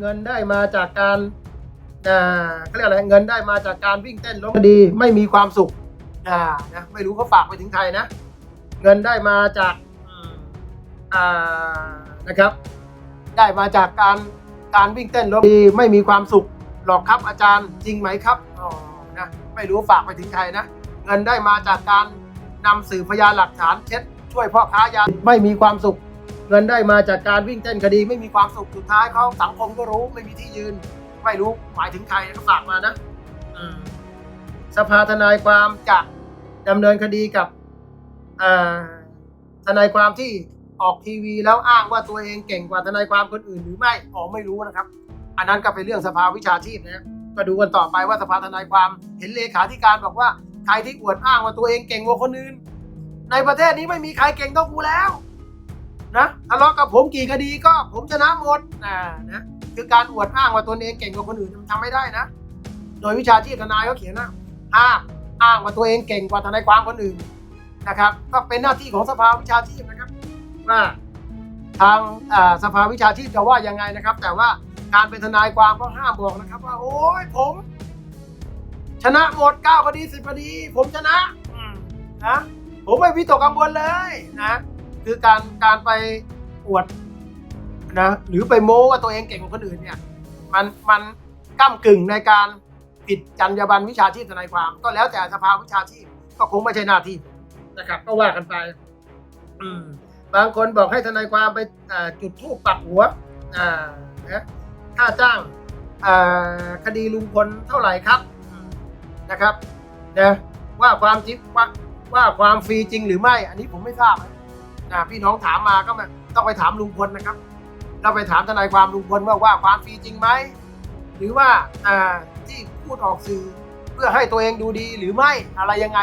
เงินได้มาจากการอ่าเขาเรียกอะไรเงินได้มาจากการวิ่งเต้นล้มคดีไม่มีความสุขอ่านะไม่รู้เขาฝากไปถึงใครนะ เงินได้มาจากอ่านะครับ ได้มาจากการการวิ่งเต้นล้มคดีไม่มีความสุขหรอกครับอาจารย์จริงไหมครับอ๋อนะไม่รู้ฝากไปถึงใครนะเงินได้มาจากการนำสื่อพยานหลักฐานเช็ดช่วยพ่อค้ายาไม่มีความสุข เงินได้มาจากการวิ่งเต้นคดีไม่มีความสุขสุดท้ายเขาสังคมก็รู้ไม่มีที่ยืน ไม่รู้หมายถึงใครก็ฝากมานะสภาทนายความจะดำเนินคดีกับทนายความที่ออกทีวีแล้วอ้างว่าตัวเองเก่งกว่าทนายความคนอื่นหรือไม่อ๋อไม่รู้นะครับ อันนั้นก็เป็นเรื่องสภาวิชาชีพนะก็ดูกันต่อไปว่าสภาทนายความเห็นเลขาธิการบอกว่าใครที่อวดอ้างว่าตัวเองเก่งกว่าคนอื่น ในประเทศนี้ไม่มีใครเก่งเท่ากูแล้ว นะทะเลาะกับผมกี่คดีก็ผมชนะหมดนะนะคือการอวดอ้างว่าตนเองเก่งกว่าคนอื่นมันทำไม่ได้นะ โดยวิชาชีพทนายเขาเขียนนะห้าอ้างว่าตัวเองเก่งกว่าทนายความคนอื่นนะครับ ก็เป็นหน้าที่ของสภาวิชาชีพนะครับว่าทางสภาวิชาชีพจะว่ายังไงนะครับ แต่ว่าการเป็นทนายความก็ห้ามบอกนะครับ ว่า โอ้ยผม ชนะหมดเก้าคดีสิบคดี ผมชนะนะผมไม่วิตกกังวลเลยนะ คือการการไปอวดนะหรือไปโม้ว่าตัวเองเก่งกว่าคนอื่นเนี่ยมันมันก้ากึ่งในการผิดจรรยาบรรณวิชาชีพทนายความ ก็แล้วแต่สภาวิชาชีพก็คงไม่ใช่หน้าที่นะครับ ก็ว่ากันไป อืม บางคนบอกให้ทนายความไปจุดธูปปักหัวอ่านะค่าจ้างคดีลุงพลเท่าไหร่ครับนะครับนะว่าความจริงว่าว่าความฟรีจริงหรือไม่ อันนี้ผมไม่ทราบ นะพี่น้องถามมาก็มาต้องไปถามลุงพลนะครับเราไปถามทนายความลุงพลว่าว่าความฟรีจริงไหมหรือว่าที่พูดออกสื่อเพื่อให้ตัวเองดูดีหรือไม่อะไรยังไง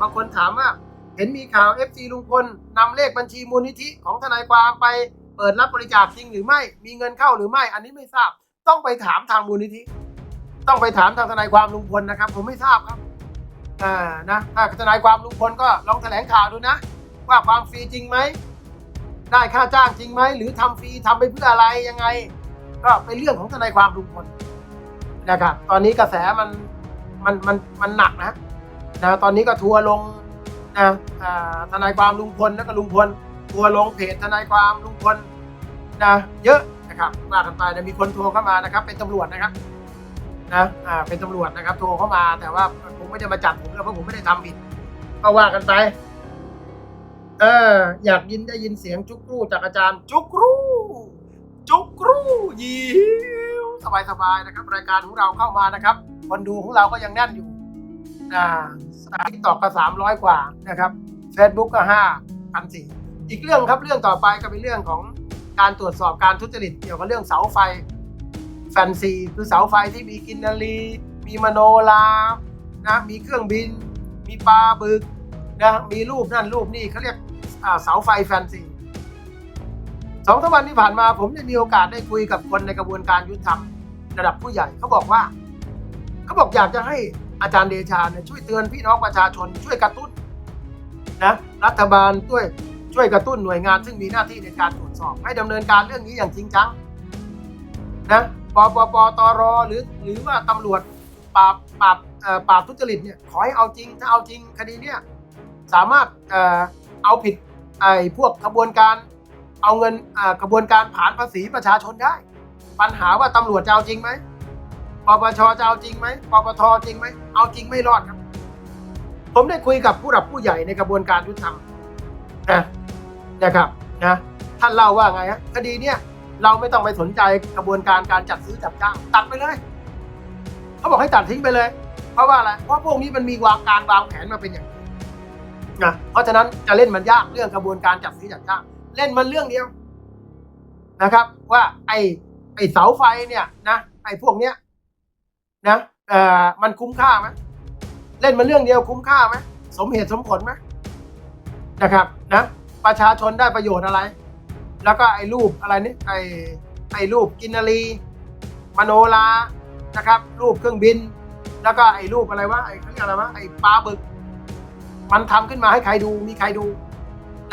บางคนถามว่าเห็นมีข่าว FC ลุงพลนำเลขบัญชีมูลนิธิของทนายความไปเปิดรับบริจาคจริงหรือไม่ มีเงินเข้าหรือไม่ อันนี้ไม่ทราบ ต้องไปถามทางมูลนิธิ ต้องไปถามทางทนายความลุงพลนะครับ ผมไม่ทราบครับอ่านะถ้าทนายความลุงพลก็ลองแถลงข่าวดูนะ ว่าความฟรีจริงไหม ได้ค่าจ้างจริงไหม หรือทำฟรีทำไปเพื่ออะไรยังไง ก็เป็นเรื่องของทนายความลุงพลนะครับตอนนี้กระแสมันมันมันมันหนักนะนะตอนนี้ก็ทัวร์ลงนะทนายความลุงพลแล้วก็ลุงพลทัวร์ลงเพจทนายความลุงพลนะเยอะนะครับว่ากันไปนะมีคนโทรเข้ามานะครับ เป็นตำรวจนะครับนะอ่าเป็นตำรวจนะครับโทรเข้ามาแต่ว่าผมไม่ได้มาจับผมนะเพราะผมไม่ได้ทำผิดก็ว่ากันไป ออ อยากยินได้ยินเสียงจุกรูจากอาจารย์จุกรูจุกรูยิวสบายสบายๆนะครับ รายการของเราเข้ามานะครับคนดูของเราก็ยังแน่นอยู่อ่าทิกตอกก็สามร้อยกว่านะครับเฟซบุ๊กก็ห้าพันสี่อีกเรื่องครับเรื่องต่อไปก็เป็นเรื่องของการตรวจสอบการทุจริตเกี่ยวกับเรื่องเสาไฟแฟนซีคือเสาไฟที่มีกินนารีมีมโนลานะมีเครื่องบิน มีปลาบึกนะมีรูปนั่นรูปนี่เขาเรียก เสาไฟแฟนซีสองสวันที่ผ่านมาผมได้มีโอกาสได้คุยกับคนในกระบวนการยุติธรรมระดับผู้ใหญ่เขาบอกว่าเขาบอกอยากจะให้อาจารย์เดชาเนี่ยช่วยเตือนพี่น้องประชาชนช่วยกระตุ้นนะรัฐบาลช่วยช่วยกระตุ้นหน่วยงาน ซึ่งมีหน้าที่ในการตรวจสอบ ให้ดำเนินการเรื่องนี้อย่างจริงจังนะปปปตรหรือหรือว่าตำรวจปราบปราบปราบทุจริตเนี่ยขอให้เอาจริงถ้าเอาจริงคดีเนี่ยสามารถเอ่อเอาผิด ไอ้พวกขบวนการเอาเงินกระบวนการผ่านภาษีประชาชนได้ ปัญหาว่าตำรวจจะเอาจริงไหมปปชจะเอาจริงไหมปปทจริงไหมเอาจริงไม่รอดครับ ผมได้คุยกับผู้หลักผู้ใหญ่ในกระบวนการยุติธรรมนะนะครับนะท่านเล่าว่าไงฮะคดีเนี่ยเราไม่ต้องไปสนใจกระบวนการการจัดซื้อจัดจ้างตัดไปเลยเขาบอกให้ตัดทิ้งไปเลย เพราะว่าอะไรเพราะพวกนี้มันมีวางการวางแผนมาเป็นอย่าง นะเพราะฉะนั้นจะเล่นมันยากเรื่องกระบวนการจัดซื้อจัดจ้างเล่นมันเรื่องเดียวนะครับ ว่าไอ้ไอ้เสาไฟเนี่ยนะไอ้พวกเนี้ยนะเอ่อมันคุ้มค่าไหมเล่นมันเรื่องเดียวคุ้มค่าไหมสมเหตุสมผลไหมนะครับนะประชาชนได้ประโยชน์อะไร แล้วก็ไอ้รูปอะไรนี่ไอ้ไอ้รูปกินนารีมโนลานะครับ รูปเครื่องบิน แล้วก็ไอ้รูปอะไรวะไอ้เขาเรียกอะไรวะไอ้ปลาบึก มันทำขึ้นมาให้ใครดูมีใครดู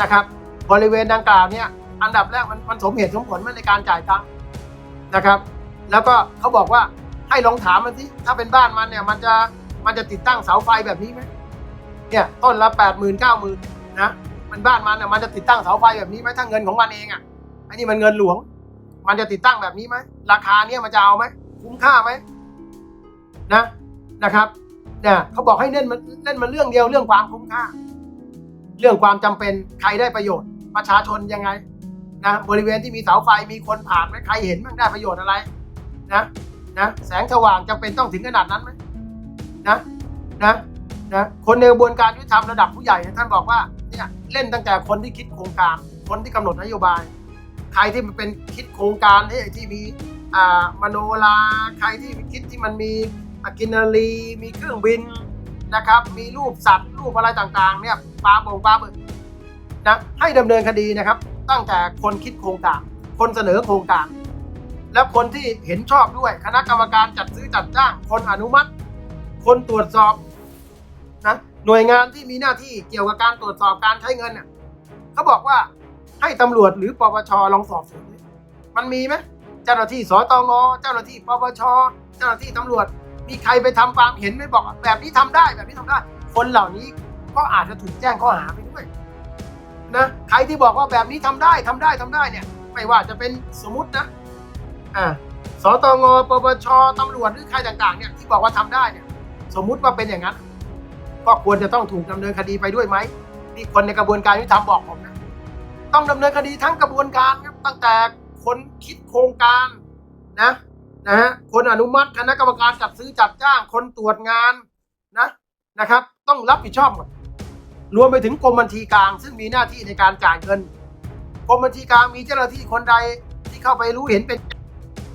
นะครับ บริเวณดังกล่าวเนี่ยอันดับแรกมันมันสมเหตุสมผลไหมในการจ่ายตังค์นะครับ แล้วก็เขาบอกว่าให้ลองถามมันสิถ้าเป็นบ้านมันเนี่ยมันจะมันจะติดตั้งเสาไฟแบบนี้ไหมเนี่ยต้นละแปดหมื่นเก้าหมื่นนะมันบ้านมันเนี่ยมันจะติดตั้งเสาไฟแบบนี้ไหมถ้าเงินของมันเองอะอันนี้มันเงินหลวง มันจะติดตั้งแบบนี้ไหมราคาเนี่ยมันจะเอาไหมคุ้มค่าไหมนะนะครับ นี่ยเขาบอกให้เล่นมันเล่นมันเรื่องเดียวเรื่องความคุ้มค่า เรื่องความจำเป็นใครได้ประโยชน์ ประชาชนยังไงนะบริเวณที่มีเสาไฟมีคนผ่านไหมใครเห็นบ้างได้ประโยชน์อะไรนะนะแสงสว่างจำเป็นต้องถึงขนาดนั้นไหมนะนะนะคนในกระบวนการยุติธรรมระดับผู้ใหญ่ท่านบอกว่าเนี่ยเล่นตั้งแต่คนที่คิดโครงการ คนที่กำหนดนโยบาย ใครที่มันเป็นคิดโครงการที่ที่มีอ่ามโนราใครที่คิดที่มันมี อากินารีมีเครื่องบินนะครับ มีรูปสัตว์รูปอะไรต่างๆ เนี่ยปลาบงปลาบึกนะให้ดำเนินคดีนะครับ ตั้งแต่คนคิดโครงการ คนเสนอโครงการ และคนที่เห็นชอบด้วยคณะกรรมการจัดซื้อจัดจ้าง คนอนุมัติ คนตรวจสอบนะหน่วยงานที่มีหน้าที่เกี่ยวกับการตรวจสอบการใช้เงินเนี่ยเขาบอกว่าให้ตำรวจหรือปปชลองสอบสวนมันมีไหมเจ้าหน้าที่สตงเจ้าหน้าที่ปปชเจ้าหน้าที่ตำรวจ มีใครไปทำความเห็นไม่บอกแบบนี้ทำได้แบบนี้ทำได้ คนเหล่านี้ก็อาจจะถูกแจ้งข้อหาไปด้วยนะใครที่บอกว่าแบบนี้ทำได้ทำได้ทำได้เนี่ยไม่ว่าจะเป็นสมมตินะอ่าสตงปปชตำรวจหรือใครต่างๆเนี่ยที่บอกว่าทำได้เนี่ยสมมุติว่าเป็นอย่างนั้น ก็ควรจะต้องถูกดำเนินคดีไปด้วยไหมนี่คนในกระบวนการยุติธรรมบอกผมนะต้องดำเนินคดีทั้งกระบวนการครับตั้งแต่คนคิดโครงการนะ นะฮะคนอนุมัติคณะกรรมการจัดซื้อจัดจ้างคนตรวจงานนะนะครับ ต้องรับผิดชอบหมดรวมไปถึงกรมบัญชีกลาง ซึ่งมีหน้าที่ในการจ่ายเงินกรมบัญชีกลางมีเจ้าหน้าที่คนใดที่เข้าไปรู้เห็นเป็น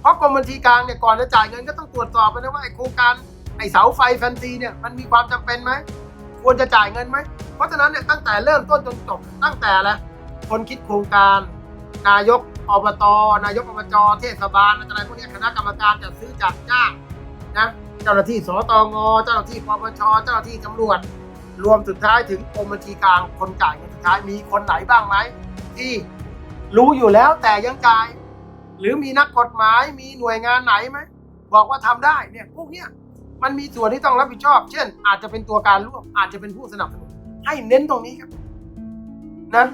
เพราะกรมบัญชีกลางเนี่ยก่อนจะจ่ายเงินก็ต้องตรวจสอบนะว่าไอ้โครงการไอ้เสาไฟแฟนซีเนี่ยมันมีความจำเป็นไหมควรจะจ่ายเงินไหมเพราะฉะนั้นเนี่ยตั้งแต่เริ่มต้นจนจบตั้งแต่ละคนคิดโครงการนายก อบตนายกอบจเทศบาลอะไรพวกนี้คณะกรรมการจัดซื้อจัดจ้างนะเจ้าหน้าที่สตงเจ้าหน้าที่ปปชเจ้าหน้าที่ตำรวจ รวมสุดท้ายถึงกรมบัญชีกลางคนจ่ายเงินสุดท้ายมีคนไหนบ้างไหมที่รู้อยู่แล้วแต่ยังจ่าย หรือมีนักกฎหมายมีหน่วยงานไหนไหมบอกว่าทำได้เนี่ยพวกเนี้ยมันมีส่วนที่ต้องรับผิดชอบ เช่น อาจจะเป็นตัวการร่วมอาจจะเป็นผู้สนับสนุนให้เน้นตรงนี้ครับนะ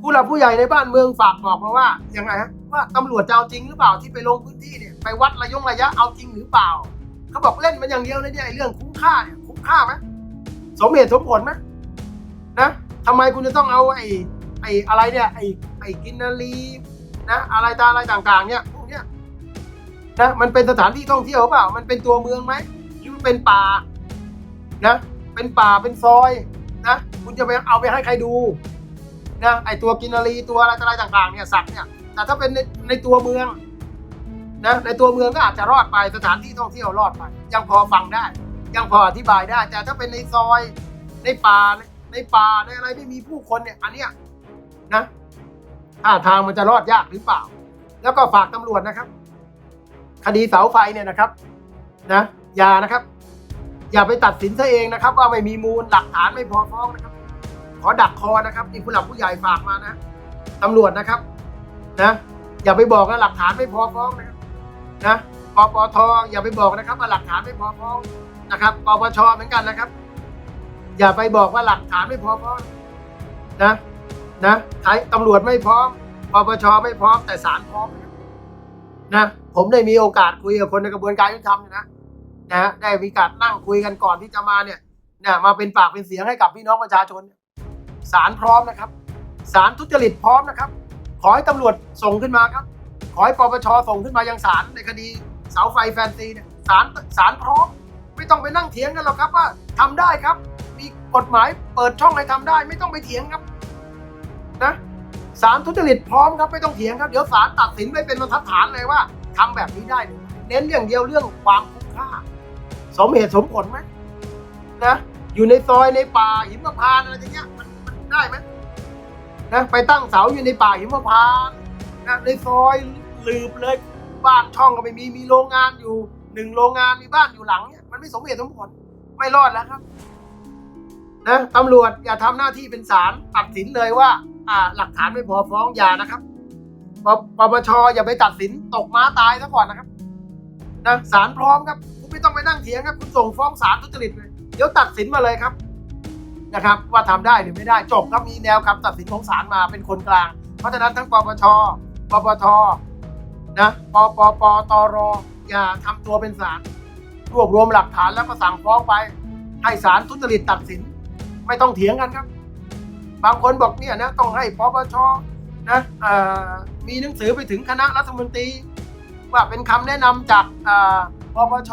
ผู้หลักผู้ใหญ่ในบ้านเมืองฝากบอกมาว่ายังไงฮะว่าตำรวจจะเอาจริงหรือเปล่าที่ไปลงพื้นที่เนี่ยไปวัดระยงระยะเอาจริงหรือเปล่าเขาบอกเล่นมันอย่างเดียวเลยเนี่ยไอ้เรื่องคุ้มค่าเนี่ยคุ้มค่าไหมสมเหตุสมผลไหมนะทำไมคุณจะต้องเอาไอ้ไอ้อะไรเนี่ยไอ้ไอ้กินนารีนะอะไรตาอะไรต่างๆ เนี่ยพวกเนี้ยนะมันเป็นสถานที่ท่องเที่ยวเปล่า มันเป็นตัวเมืองไหมหรือมันเป็นป่านะเป็นป่าเป็นซอยนะคุณจะไปเอาไปให้ใครดู นะไอตัวกินรีตัวอะไรอะไรต่างๆเนี่ยสัตว์เนี่ยแต่ถ้าเป็นในในตัวเมืองนะในตัวเมืองก็อาจจะรอดไปสถานที่ท่องเที่ยวรอดไป ยังพอฟังได้ ยังพออธิบายได้ แต่ถ้าเป็นในซอยในป่าในป่าในอะไรที่มีผู้คนเนี่ยอันเนี้ยนะท่าทางมันจะรอดยากหรือเปล่า แล้วก็ฝากตำรวจนะครับ คดีเสาไฟเนี่ยนะครับนะอย่านะครับ อย่าไปตัดสินซะเองนะครับ ว่าไม่มีมูลหลักฐานไม่พอฟ้องนะครับ ขอดักคอนะครับนี่ผู้หลักผู้ใหญ่ฝากมานะตำรวจนะครับนะอย่าไปบอกว่าหลักฐานไม่พอฟ้องนะครับนะปปทอย่าไปบอกนะครับว่าหลักฐานไม่พอฟ้องนะครับปปชเหมือนกันนะครับ อย่าไปบอกว่าหลักฐานไม่พอฟ้องนะนะใครตำรวจไม่พร้อมปปชไม่พร้อมแต่ศาลพร้อมนะผมได้มีโอกาสคุยกับคนในกระบวนการยุติธรรมเนี่ยนะนะได้มีการนั่งคุยกันก่อนที่จะมาเนี่ยเนี่ยมาเป็นปากเป็นเสียงให้กับพี่น้องประชาชน ศาลพร้อมนะครับศาลทุจริตพร้อมนะครับ ขอให้ตำรวจส่งขึ้นมาครับ ขอให้ปปชส่งขึ้นมายังศาลในคดีเสาไฟแฟนซีเนี่ยศาลศาลพร้อม ไม่ต้องไปนั่งเถียงกันหรอกครับว่าทำได้ครับ มีกฎหมายเปิดช่องให้ทำได้ ไม่ต้องไปเถียงครับนะศาลทุจริตพร้อมครับไม่ต้องเถียงครับเดี๋ยวศาลตัดสินไว้เป็นบรรทัดฐานเลยว่าทำแบบนี้ได้ เน้นอย่างเดียวเรื่องความคุ้มค่า สมเหตุสมผลไหมนะอยู่ในซอยในป่าหิมพานต์อะไรอย่างเงี้ย ได้ไหมนะไปตั้งเสาอยู่ในป่าหิมพานต์นะในซอยลืบเลยบ้านช่องก็ไม่มีมีโรงงานอยู่หนึ่งโรงงานมีบ้านอยู่หลังเนี่ยมันไม่สมเหตุสมผลไม่รอดแล้วครับนะตำรวจอย่าทำหน้าที่เป็นศาลตัดสินเลยว่า อ่า หลักฐานไม่พอฟ้องอย่านะครับปปปชอย่าไปตัดสินตกม้าตายซะก่อนนะครับนะศาลพร้อมครับ คุณไม่ต้องไปนั่งเถียงครับ คุณส่งฟ้องศาลทุจริตเลยเดี๋ยวตัดสินมาเลยครับ นะครับว่าทำได้หรือไม่ได้จบครับมีแนวคำตัดสินของศาลมาเป็นคนกลาง เพราะฉะนั้นทั้งปปชปปทนะปปปตรอย่าทำตัวเป็นศาลรวบรวมหลักฐานแล้วก็สั่งฟ้องไป ให้ศาลทุจริตตัดสิน ไม่ต้องเถียงกันครับ บางคนบอกเนี่ยนะต้องให้ปปชนะมีหนังสือไปถึงคณะรัฐมนตรี ว่าเป็นคำแนะนำจากปปช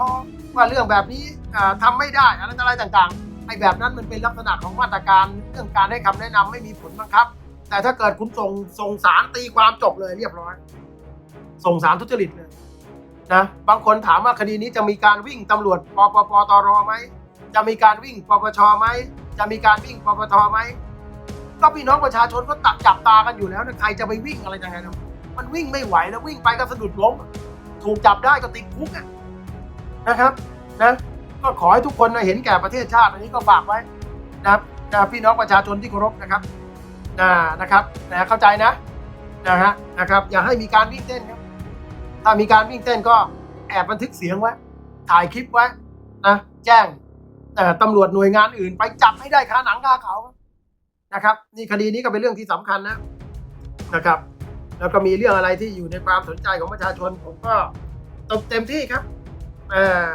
ว่าเรื่องแบบนี้เอ่อทำไม่ได้อะไรอะไรต่างๆ ไอ้แบบนั้นมันเป็นลักษณะของมาตรการเรื่องการให้คำแนะนำไม่มีผลบังคับ แต่ถ้าเกิดคุณส่งส่งสารตีความจบเลยเรียบร้อย ส่งสารทุจริตเลยนะบางคนถามว่าคดีนี้จะมีการวิ่งตำรวจปปปตรไหมจะมีการวิ่งปปชไหมจะมีการวิ่งปปทไหมก็พี่น้องประชาชนก็ตักจับตากันอยู่แล้วนะใครจะไปวิ่งอะไรยังไงนะมันวิ่งไม่ไหวแล้ววิ่งไปก็สะดุดล้มถูกจับได้ก็ติดคุกนะครับนะ ก็ขอให้ทุกคนนะเห็นแก่ประเทศชาติ อันนี้ก็ฝากไว้นะครับนะพี่น้องประชาชนที่เคารพนะครับนะนะครับนะเข้าใจนะนะฮะนะครับ อย่าให้มีการวิ่งเต้นครับ ถ้ามีการวิ่งเต้นก็แอบบันทึกเสียงไว้ ถ่ายคลิปไว้นะแจ้งเอ่ตำรวจหน่วยงานอื่น ไปจับให้ได้คาหนังคาเขานะครับ นี่คดีนี้ก็เป็นเรื่องที่สำคัญนะนะครับ แล้วก็มีเรื่องอะไรที่อยู่ในความสนใจของประชาชนผมก็ตบเต็มที่ครับเอ่อ